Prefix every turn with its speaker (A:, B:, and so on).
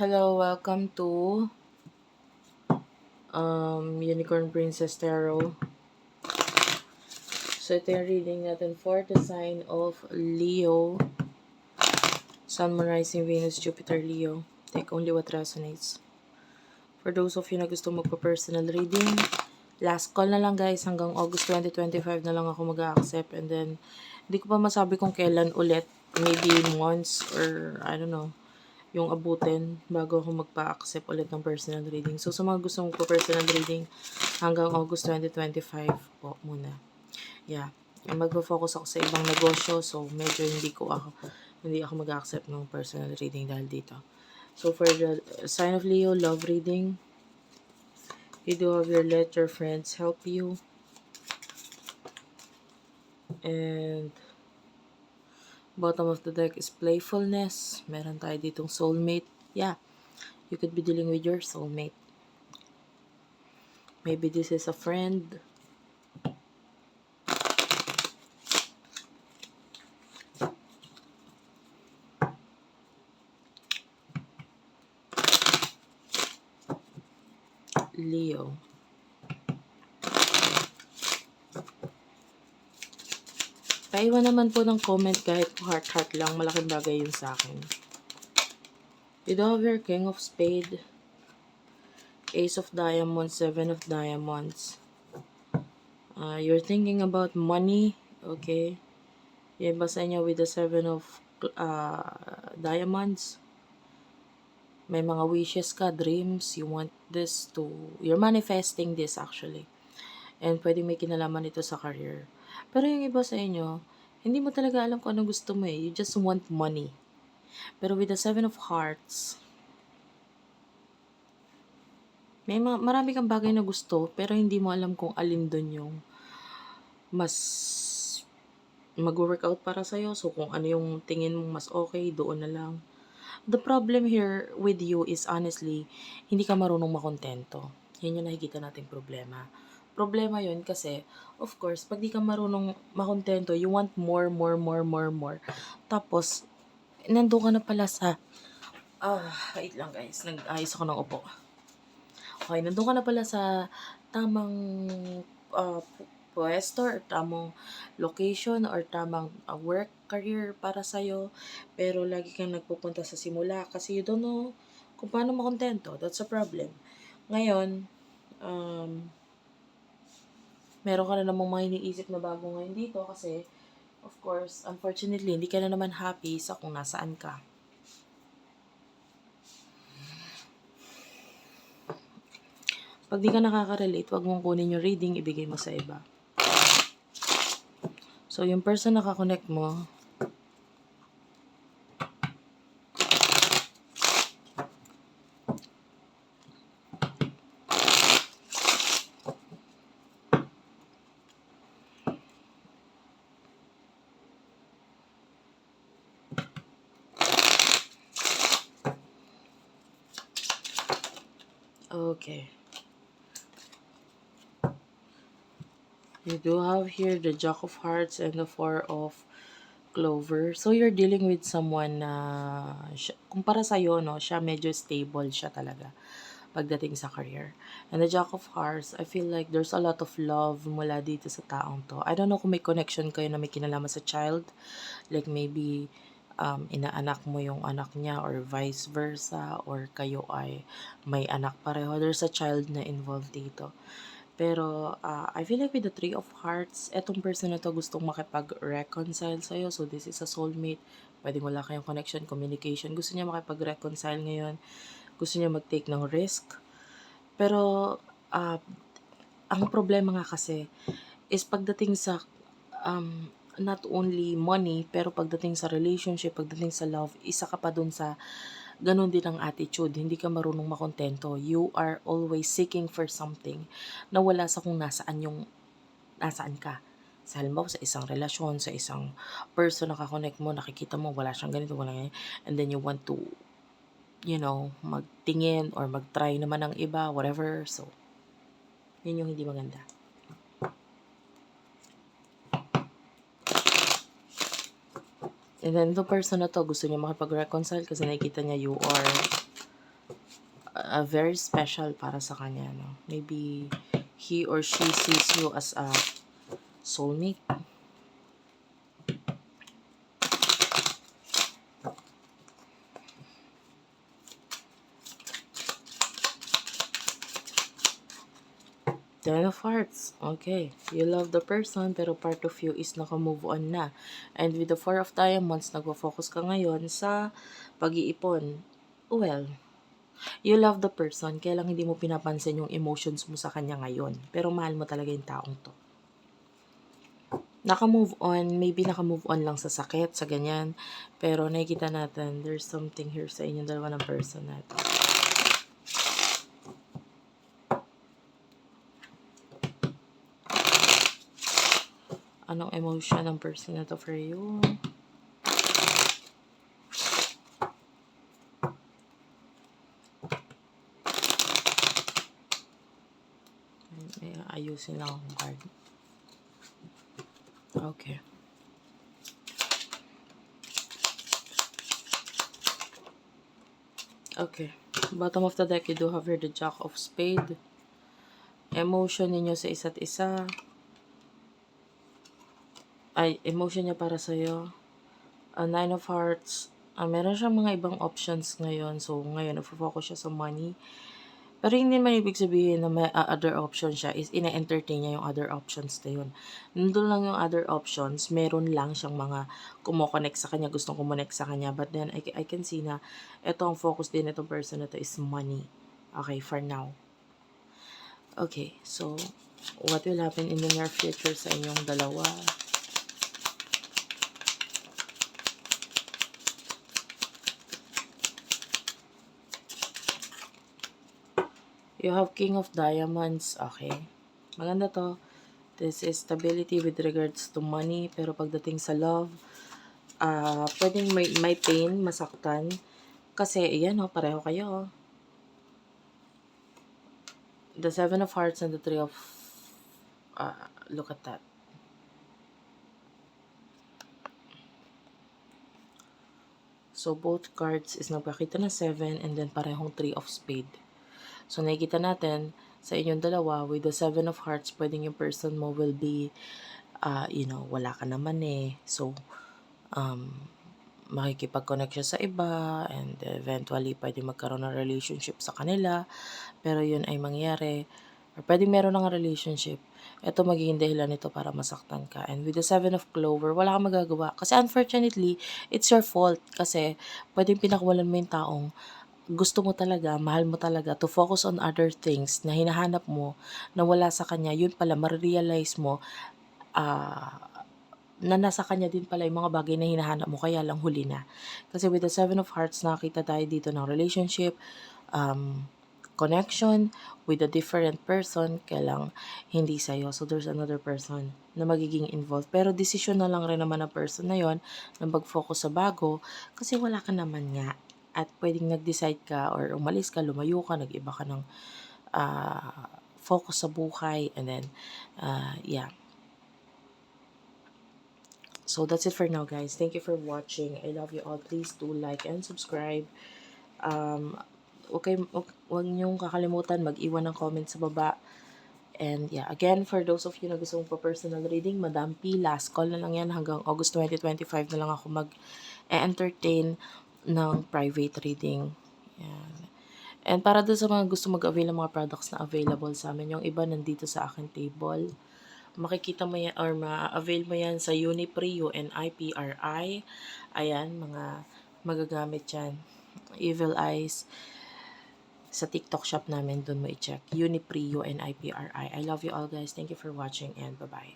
A: Hello, welcome to um, Unicorn Princess Tarot. So, ito yung reading natin for the sign of Leo. Sun, Moon, Rising, Venus, Jupiter, Leo. Take only what resonates. For those of you na gusto magpa-personal reading, last call na lang guys. Hanggang August 2025 na lang ako mag-accept. And then, hindi ko pa masabi kung kailan ulit. Maybe months or I don't know yung abutin bago ako magpa-accept ulit ng personal reading. So, sa mga gusto magpa-personal reading, hanggang August 2025 po muna. Yeah. Magpo-focus ako sa ibang negosyo, so medyo hindi ko ako, hindi ako mag-accept ng personal reading dahil dito. So, for the sign of Leo, love reading, you do have your let your friends help you. And, Bottom of the deck is playfulness. Meron tayo ditong soulmate. Yeah, you could be dealing with your soulmate. Maybe this is a friend. Leo. Paiwan naman po ng comment kahit heart-heart lang. Malaking bagay yun sa akin. Your King of Spade. Ace of Diamonds, Seven of Diamonds. Uh, you're thinking about money. Okay. Yung iba sa inyo with the Seven of uh, Diamonds. May mga wishes ka, dreams. You want this to... You're manifesting this actually. And pwede may kinalaman ito sa career. Pero yung iba sa inyo, hindi mo talaga alam kung anong gusto mo eh. You just want money. Pero with the Seven of Hearts, may mga, marami kang bagay na gusto, pero hindi mo alam kung alin doon yung mas mag-workout para sa'yo. So, kung ano yung tingin mo mas okay, doon na lang. The problem here with you is honestly, hindi ka marunong makontento. Yan yung nakikita nating problema problema yon kasi, of course, pag di ka marunong makontento, you want more, more, more, more, more. Tapos, nandun ka na pala sa, ah, wait lang guys, nag-ayos ako ng upo. Okay, nandun ka na pala sa tamang uh, pwesto or tamang location or tamang uh, work career para sa'yo. Pero lagi kang nagpupunta sa simula kasi you don't know kung paano makontento. That's a problem. Ngayon, um, meron ka na namang mga iniisip na bago ngayon dito kasi, of course, unfortunately, hindi ka na naman happy sa kung nasaan ka. Pag di ka nakaka-relate, wag mong kunin yung reading, ibigay mo sa iba. So, yung person na kakonect mo, Okay. You do have here the Jack of Hearts and the Four of Clover. So, you're dealing with someone na, siya, kumpara sa'yo, no, siya medyo stable siya talaga pagdating sa career. And the Jack of Hearts, I feel like there's a lot of love mula dito sa taong to. I don't know kung may connection kayo na may kinalaman sa child. Like maybe um, inaanak mo yung anak niya or vice versa or kayo ay may anak pareho. There's a child na involved dito. Pero uh, I feel like with the Three of Hearts, etong person na to gustong makipag-reconcile sa'yo. So this is a soulmate. Pwede wala kayong connection, communication. Gusto niya makipag-reconcile ngayon. Gusto niya mag-take ng risk. Pero uh, ang problema nga kasi is pagdating sa um, not only money, pero pagdating sa relationship, pagdating sa love, isa ka pa dun sa ganun din ang attitude. Hindi ka marunong makontento. You are always seeking for something na wala sa kung nasaan yung, nasaan ka. Sa halimbawa, sa isang relasyon, sa isang person na kakonect mo, nakikita mo, wala siyang ganito, wala ganito, and then you want to, you know, magtingin or magtry naman ng iba, whatever. So, yun yung hindi maganda. And then, the person na to, gusto niya makipag-reconcile kasi nakikita niya you are uh, very special para sa kanya, no? Maybe he or she sees you as a soulmate. Ten of Hearts. Okay. You love the person, pero part of you is naka-move on na. And with the Four of Diamonds, nagpo-focus ka ngayon sa pag-iipon. Well, you love the person, kaya lang hindi mo pinapansin yung emotions mo sa kanya ngayon. Pero mahal mo talaga yung taong to. Naka-move on, maybe naka-move on lang sa sakit, sa ganyan. Pero nakikita natin, there's something here sa inyong dalawa ng person na Anong emotion ng person na to for you? Ay, ayusin lang ang card. Okay. Okay. Bottom of the deck, you do have here the Jack of Spade. Emotion ninyo sa isa't isa. Ay, emotion niya para sa'yo. A Nine of Hearts. Ah, meron siyang mga ibang options ngayon. So, ngayon, nagfo-focus siya sa money. Pero hindi man ibig sabihin na may ah, other option siya is ina-entertain niya yung other options na yun. Nandun lang yung other options, meron lang siyang mga kumokonect sa kanya, gustong kumonect sa kanya. But then, I, I can see na ito ang focus din itong person na to is money. Okay, for now. Okay, so, what will happen in the near future sa inyong dalawa? You have King of Diamonds. Okay. Maganda to. This is stability with regards to money. Pero pagdating sa love, ah pwedeng may, may pain, masaktan. Kasi, yan o, pareho kayo. oh. The Seven of Hearts and the Three of... ah look at that. So, both cards is nagpakita na 7 and then parehong 3 of spade. So, nakikita natin sa inyong dalawa, with the seven of hearts, pwedeng yung person mo will be, uh, you know, wala ka naman eh. So, um, makikipag-connect siya sa iba and eventually pwede magkaroon ng relationship sa kanila. Pero yun ay mangyari. Or pwede meron ng relationship. Ito magiging dahilan nito para masaktan ka. And with the seven of clover, wala kang magagawa. Kasi unfortunately, it's your fault. Kasi pwedeng pinakawalan mo yung taong gusto mo talaga, mahal mo talaga to focus on other things na hinahanap mo na wala sa kanya, yun pala, marirealize mo ah na nasa kanya din pala yung mga bagay na hinahanap mo, kaya lang huli na. Kasi with the Seven of Hearts, nakita tayo dito ng relationship, um, connection with a different person, kaya lang hindi sa'yo. So, there's another person na magiging involved. Pero, decision na lang rin naman ng person na yon na mag-focus sa bago kasi wala ka naman nga at pwedeng nag-decide ka or umalis ka, lumayo ka, nag-iba ka ng ah, focus sa buhay and then uh, yeah. So that's it for now guys. Thank you for watching. I love you all. Please do like and subscribe. Um, okay, wag niyong kakalimutan mag-iwan ng comment sa baba. And yeah, again, for those of you na gusto mong pa-personal reading, Madam P, last call na lang yan hanggang August 2025 na lang ako mag-entertain ng private reading. Yan. And para doon sa mga gusto mag-avail ng mga products na available sa amin, yung iba nandito sa akin table. Makikita mo yan or ma-avail mo yan sa Unipri, U-N-I-P-R-I. Ayan, mga magagamit yan. Evil Eyes. Sa TikTok shop namin, doon mo i-check. Unipri, U-N-I-P-R-I. I love you all guys. Thank you for watching and bye-bye.